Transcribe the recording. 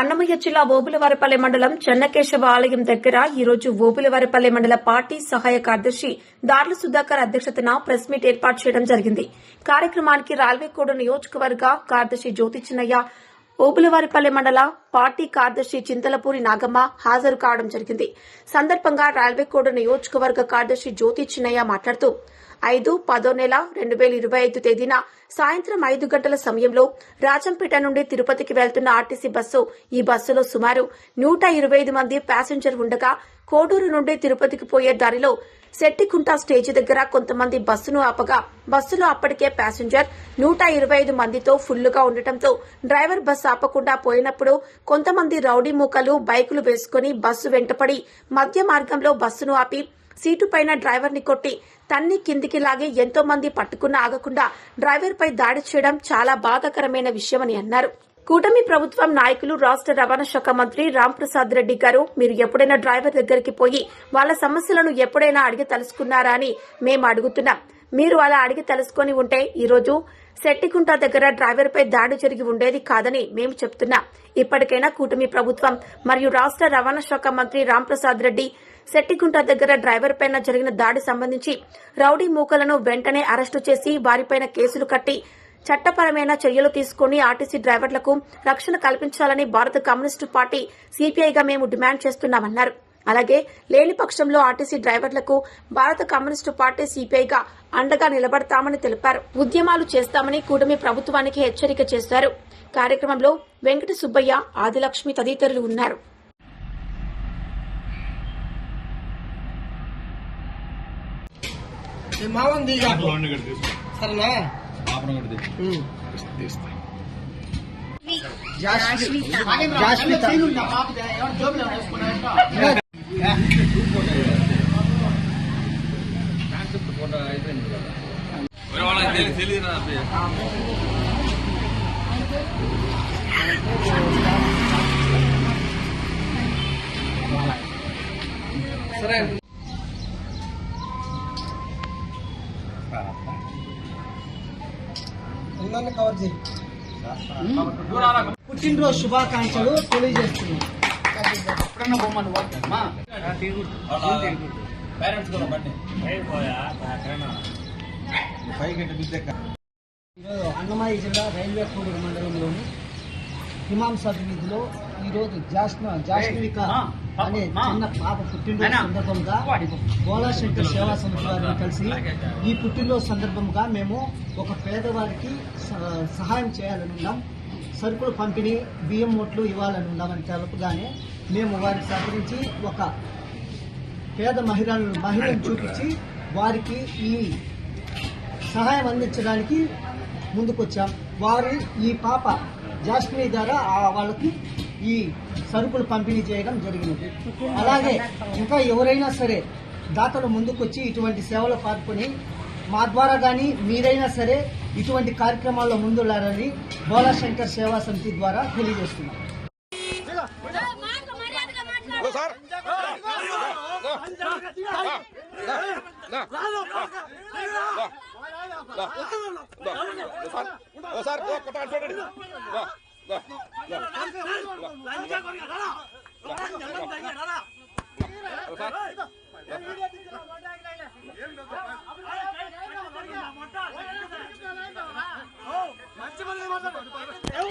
అన్నమయ్య జిల్లా ఓపులవారిపల్లె మండలం చెన్నకేశవ ఆలయం దగ్గర ఈరోజు ఓపులవారిపల్లె మండల పార్టీ సహాయ కార్యదర్శి దార్ల సుధాకర్ అధ్యక్షతన ప్రెస్ మీట్ ఏర్పాటు చేయడం జరిగింది. కార్యక్రమానికి రాల్వేకోడు నియోజకవర్గ కార్యదర్శి జ్యోతి చిన్నయ్య ఓబులవారిపల్లె మండల పార్టీ కార్యదర్శి చింతలపూరి నాగమ్మ హాజరు కావడం జరిగింది. సందర్భంగా రైల్వేకోడ నియోజకవర్గ కార్యదర్శి జ్యోతి చిన్నయ్య మాట్లాడుతూ ఐదు పదో నెల రెండు వేల ఇరవై ఐదు తేదీన సాయంత్రం ఐదు గంటల సమయంలో రాజంపేట నుండి తిరుపతికి వెళ్తున్న ఆర్టీసీ బస్సు ఈ బస్సులో సుమారు నూట ఇరవై ఐదు మంది ప్యాసింజర్ ఉండగా కోడూరు నుండి తిరుపతికి పోయే దారిలో శెట్టికుంట స్టేజ్ దగ్గర కొంతమంది బస్సును ఆపగా బస్సులో అప్పటికే ప్యాసింజర్ నూట ఇరవై ఐదు మందితో ఫుల్లుగా ఉండటంతో డ్రైవర్ బస్సు ఆపకుండా పోయినప్పుడు కొంతమంది రౌడీ మూకలు బైకులు వేసుకుని బస్సు వెంటపడి మధ్య మార్గంలో బస్సును ఆపి సీటు పైన డ్రైవర్ని కొట్టి తన్ని కిందికి లాగి ఎంతో మంది పట్టుకున్న ఆగకుండా డ్రైవర్ పై దాడి చేయడం చాలా బాధాకరమైన విషయమని అన్నారు. కూటమి ప్రభుత్వం నాయకులు రాష్ట్ర రవాణా శాఖ మంత్రి రాంప్రసాద్ రెడ్డి గారు మీరు ఎప్పుడైనా డ్రైవర్ దగ్గరికి పోయి వాళ్ళ సమస్యలను ఎప్పుడైనా అడిగి తెలుసుకున్నారా అని మేము అడుగుతున్నాం. మీరు అలా అడిగి తెలుసుకొని ఉంటే ఈరోజు సెట్టికుంట శెట్టికుంట దగ్గర డ్రైవర్ పై దాడి జరిగి ఉండేది కాదని మేము చెప్తున్నాం. ఇప్పటికైనా కూటమి ప్రభుత్వం మరియు రాష్ట్ర రవాణా శాఖ మంత్రి రాంప్రసాద్ రెడ్డి శెట్టికుంట దగ్గర డ్రైవర్ పైన జరిగిన దాడి సంబంధించి రౌడీ మూకలను వెంటనే అరెస్టు చేసి వారిపైన కేసులు కట్టి చట్టపరమైన చర్యలు తీసుకుని ఆర్టీసీ డ్రైవర్లకు రక్షణ కల్పించాలని భారత కమ్యూనిస్టు పార్టీ సిపిఐగా మేము డిమాండ్ చేస్తున్నామన్నారు. అలాగే లేని పక్షంలో ఆర్టీసీ డ్రైవర్లకు భారత కమ్యూనిస్టు పార్టీ సిపిఐగా అండగా నిలబడతామని తెలిపారు. ఉద్యమాలు చేస్తామని కూటమి ప్రభుత్వానికి హెచ్చరిక చేశారు. కార్యక్రమంలో వెంకట సుబ్బయ్య ఆదిలక్ష్మి తదితరులు ఉన్నారు. ఈ మావం దిగా. లోన్ ఇక్కడ తీసుకో. సరేనా? తెలియదు సరే. అందరిని కవర్ చేయి. పుట్టినరోజు శుభాకాంక్షలు తెలియజేస్తున్నాం. పేరెంట్స్ కూడా బండి ఈరోజు అన్నమయ్య జిల్లా రైల్వే కోడూరు మండలంలోని హిమాంస వీధిలో ఈరోజు జాస్మ జాస్మిక అనే చిన్న పాప పుట్టినరోజు సందర్భంగా గోలా శంకర్ సేవా సంస్థ వారిని కలిసి ఈ పుట్టినరోజు సందర్భంగా మేము ఒక పేదవారికి సహాయం చేయాలని ఉన్నాం. సరుకులు పంపిణీ బియ్యం మూట్లు ఇవ్వాలని ఉన్నామని తెలుపుగానే మేము వారికి సహకరించి ఒక పేద మహిళలను మహిళను చూపించి వారికి ఈ సహాయం అందించడానికి ముందుకొచ్చాం. వారు ఈ పాప జాస్మిని ద్వారా వాళ్ళకి ఈ సరుకులు పంపిణీ చేయడం జరిగినది అలాగే ఇంకా ఎవరైనా సరే దాతలు ముందుకొచ్చి ఇటువంటి సేవలు పాల్గొని మా ద్వారా కానీ మీరైనా సరే ఇటువంటి కార్యక్రమాల్లో ముందుండాలని బోలా శంకర్ సేవా సమితి ద్వారా తెలియజేస్తున్నాం സാർ കോട്ട കാണിച്ചോട്ടെ